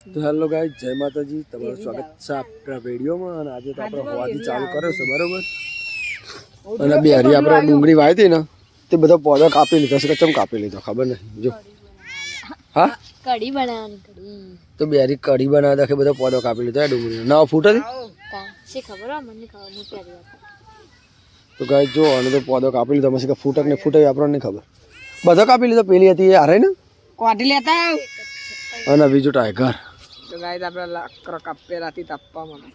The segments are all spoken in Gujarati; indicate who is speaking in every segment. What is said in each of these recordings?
Speaker 1: તો હેલો ગાય જય માતાજી. તમારું સ્વાગત છે આપણા વિડીયોમાં અને આજે તો આપણે હોવાથી ચાલુ કર્યો છે બરોબર? અને બે હરી આપણે ડુંગળી વાવી હતી ને તે બધો પોદો કાપી લીધો છે કેમ કાપી લીધો ખબર નહીં જો. હા?
Speaker 2: કઢી બનાવવાની કઢી.
Speaker 1: તો બે હરી કઢી બનાવતા કે બધો પોદો કાપી લીધો ડુંગળી ના ફૂટે
Speaker 2: છે ખબર મને ખબર હું પહેલી
Speaker 1: તો ગાઈ જો અને તો પોદો કાપી લીધો પછી કે ફૂટક ને ફૂટક આપણને નહીં ખબર. બધો કાપી લીધો પેલી હતી એ હારે ને?
Speaker 3: કોઢી લેતા
Speaker 1: અને બીજું ટાઈગર
Speaker 3: તો ગાઈસ આપણે લાકડો કાપેલાથી તાપવા મને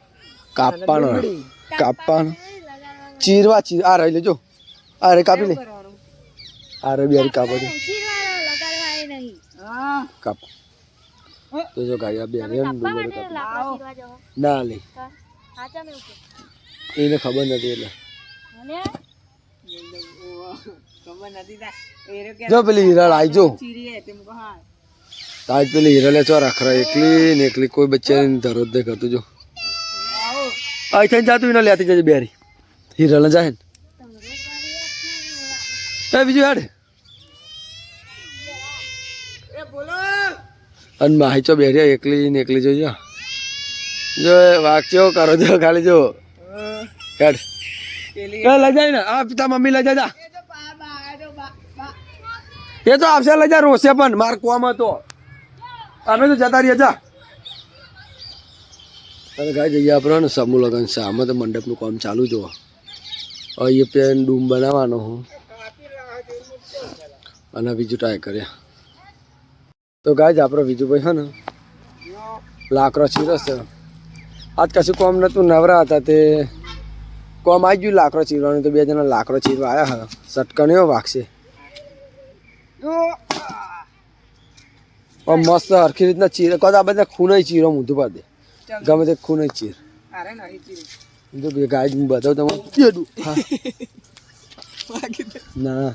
Speaker 1: કાપવાનો કાપવાનો ચીરવા ચીર આ રહી લેજો. આ રે કાપી લે. આ રે બી હરી કાપો દે
Speaker 3: હા.
Speaker 1: કાપ. તો જો ગાય આ બે હરી એમ ડુંગળી કાપી ના લે. એને ખબર નથી એટલે.
Speaker 3: ખબર નથી તા એરો કે
Speaker 1: જો પેલી હિરાળ આવી જો. આજ પેલી હિરલે ચો રાખરા? એકલી ને એકલી કોઈ બચ્ચાને ધરો જ નહીં કરતું જો. આઈ થઈને જાતું એને લેતી જજે બેરી. હિરલ જાય ને. એ બીજું હેડ. અને માહી ચો બેરી એકલી ને એકલી જોજો જો વાગચો કરો જો ખાલી જો. હેડ. લઈ જાય ને. આ પિતા મમ્મી લઈ. એ તો આપશે લઈ જા રોશે પણ. માર કોમ હતો. અમે તો જતા રહીએ જા. અને ગાય જઈએ આપણે ને સમૂહ લગન છે. આમાં તો મંડપનું કામ ચાલુ જો અહીંયા પેન ડૂમ બનાવવાનો હું. અને બીજું ટ્રાય કર્યા તો ગાય આપણો બીજું ભાઈ છે ને લાકડો ચીરસ છે. આજ કશું કોમ નહોતું નવરા હતા તે. કોમ આવી ગયું લાકડો ચીરવાનું તો બે જણા લાકડો ચીરવા આવ્યા હા સટકણીઓ વાગશે. આમ મસ્ત હરખી રીતના ચીર. કદાચ આ બધા ખૂણે ચીરો મૂંધું દે ગમે તે ખૂણે ચીર. જો ગાય હું બતાવું પેડું ના.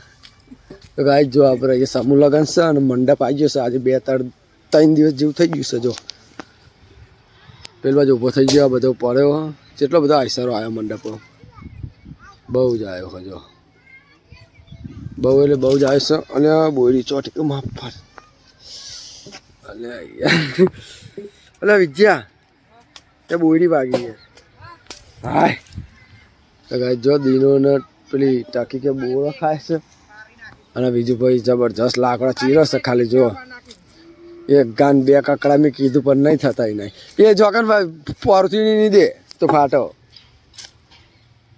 Speaker 1: તો ગાય જો આપણે એ સમૂહ લગન છે અને મંડપ આવી ગયો છે. આજે બે ત્રણ ત્રણ દિવસ જેવું થઈ ગયું છે જો. પેલા જ ઊભો થઈ ગયો બધો પડ્યો. કેટલો બધો આઈસરો આવ્યો મંડપો. બહુ જ આવ્યો હજો બહુ એટલે બહુ જ આવ્યો છે અને આ બોયડી ચોટી. માફ પર અલે વિજ્યા એ બોયડી વાગી છે. હાય. જો દીનો ને પેલી ટાકી કે બોળો ખાય છે. અને બીજું ભાઈ જબરજસ્ત લાકડા ચીરો છે ખાલી, જો. એક ગાન બે કકડા મેં કીધું, પણ નહીં થતા નહીં. એ જોકન ભાઈ, પોરથી નહીં દે, તો ફાટો.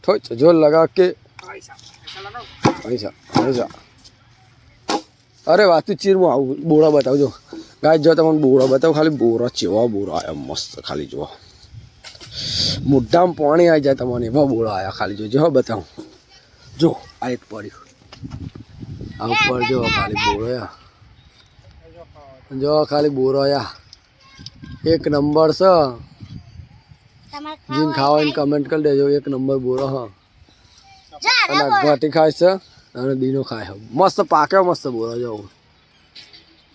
Speaker 1: થોચ જો લગા કે. પૈસા પૈસા. અરે વાત ચીરમાં આવું બોળા બતાવજો. ગાય જો તમને બોરો બતાવો ખાલી બોરો ચેવો બોરો આવ્યો મસ્ત ખાલી જુઓ. મોઢામાં પાણી આવી જાય તમને એવા બોરો આવ્યા ખાલી જોજો હો બતાવું. જો આ એક પડ્યું આ ઉપર જો ખાલી બોરો જો ખાલી બોરો આવ્યા એક નંબર છે જીન એને કમેન્ટ કરી દેજો એક નંબર બોરો હા. અને ઘટી ખાય છે અને દીનો ખાય મસ્ત પાક્યો મસ્ત બોરો જો.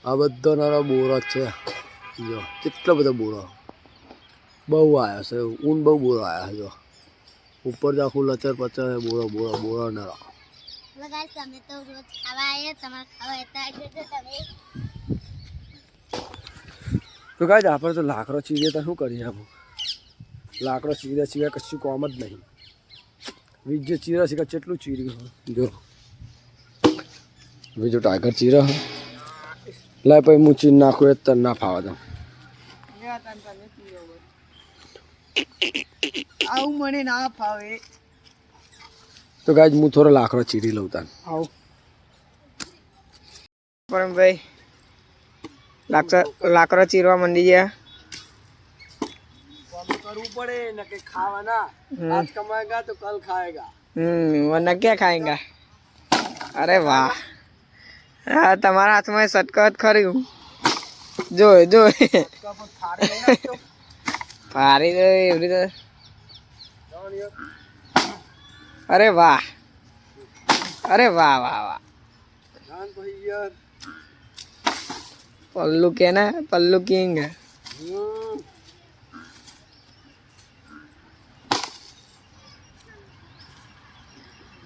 Speaker 1: આ બધા નાનો બોરો છે. જો કેટલો બધો બોરા. બહુ આવ્યા છે ઊન બહુ બોરા આવ્યા છે જો. ઉપર જ આખું લચર પચર બોરા બોરા બોરા
Speaker 2: તમે તો
Speaker 1: કાંઈ આપણે તો લાકડો ચીરીએ તો શું કરીએ આપણું? લાકડો ચીર્યા સિવાય કશું કોમ જ નહીં. વીજ ચીરા સિવાય કેટલું ચીર્યું જો. બીજો ટાઈગર ચીરા હે લાય પછી હું ચીન નાખું એ તર ના ફાવે
Speaker 3: આવું મને ના ફાવે.
Speaker 1: તો કાજ હું થોડો લાકડો ચીરી લઉં તાન.
Speaker 3: પણ ભાઈ લાકડો ચીરવા મંડી ગયા.
Speaker 1: કરવું પડે ને કે ખાવાના. આજ કમાયેગા તો કલ ખાયેગા
Speaker 3: હમ વના ક્યાં ખાયેગા અરે વાહ. હા, તમારા હાથમાં સટકત ખરી. જો જો ફારી દે એવી રીતે. અરે વાહ. અરે વાહ વાહ વાહ. પલ્લુ કે ના? પલ્લુ કિંગ.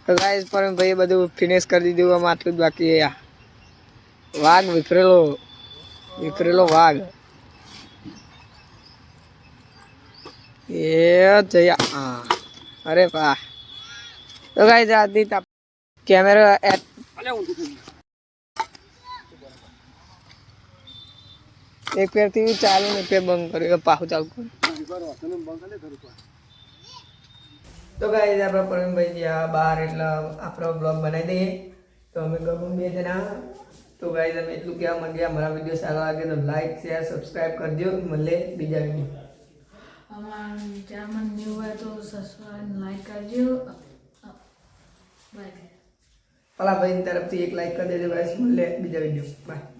Speaker 3: તો ગાઈસ પણ ભાઈ બધું ફિનિશ કરી દીધું, આમ આટલું જ બાકી છે વાઘ વિકરેલો વિકરેલો વાઘ. જયા હા. અરે વાહ. એક પેરથી ચાલુ ને પેર બંધ કર્યું. પાછું ચાલુ કર્યું તો આપણે પ્રવીણભાઈ બહાર એટલે આપણો બ્લોગ બનાવી દઈએ. તો અમે ગમે બે જણા. તો ગાઈઝ અમે એટલું કહેવા માંગીએ અમારા વીડિયો સારા લાગે તો લાઈક શેર સબસ્ક્રાઈબ કરજો મળે બીજા વીડિયો
Speaker 4: અમારા ચેનલ ન્યૂ હોય તો સબસ્ક્રાઇબ લાઈક કરજો બાય
Speaker 3: પલા ભાઈ તરફથી એક લાઈક કરી દેજો ગાઈસ મળે બીજા વીડિયો બાય